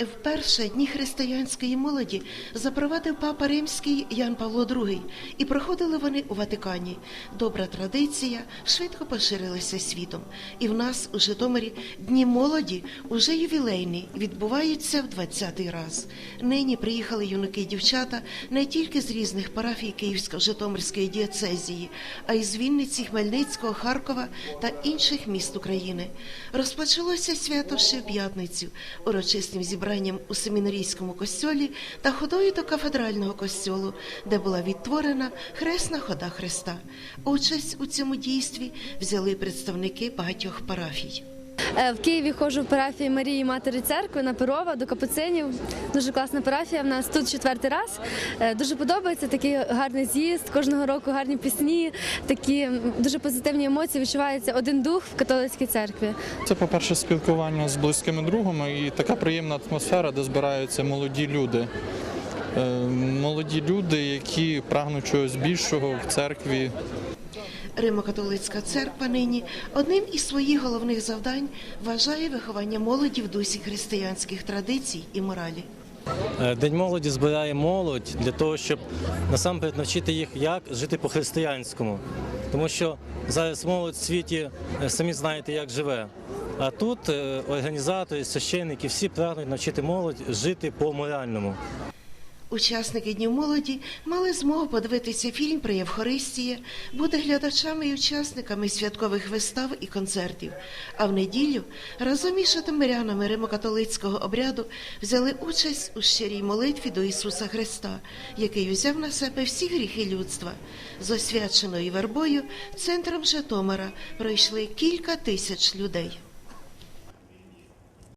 Вперше дні християнської молоді запровадив папа римський Ян Павло II, і проходили вони у Ватикані. Добра традиція швидко поширилася світом. І в нас у Житомирі дні молоді уже ювілейні відбуваються в 20-й раз. Нині приїхали юнаки і дівчата не тільки з різних парафій Київсько-Житомирської дієцезії, а й з Вінниці, Хмельницького, Харкова та інших міст України. Розпочалося свято ще в п'ятницю урочистим зібранням у семінарійському костьолі та ходою до кафедрального костьолу, де була відтворена хресна хода Христа. Участь у цьому дійстві взяли представники багатьох парафій. Е, В Києві ходжу в парафії Марії Матері Церкви на Перова до Капуцинів. Дуже класна парафія. В нас тут четвертий раз. Е, Дуже подобається такий гарний з'їзд. Кожного року гарні пісні, такі дуже позитивні емоції. Відчувається один дух в католицькій церкві. Це, по-перше, спілкування з близькими другами і така приємна атмосфера, де збираються молоді люди. Е, Молоді люди, які прагнуть чогось більшого в церкві, Римо-католицька церква нині одним із своїх головних завдань вважає виховання молоді в дусі християнських традицій і моралі. Е, День молоді збирає молодь для того, щоб насамперед навчити їх, як жити по-християнському. Тому що зараз молодь в світі е, самі знаєте, як живе. А тут е, організатори, священники всі прагнуть навчити молодь жити по-моральному. Учасники Днів молоді мали змогу подивитися фільм про Євхаристія, бути глядачами і учасниками святкових вистав і концертів. А в неділю разом із житомирянами римокатолицького обряду взяли участь у щирій молитві до Ісуса Христа, який узяв на себе всі гріхи людства. З освяченою вербою центром Житомира пройшли кілька тисяч людей.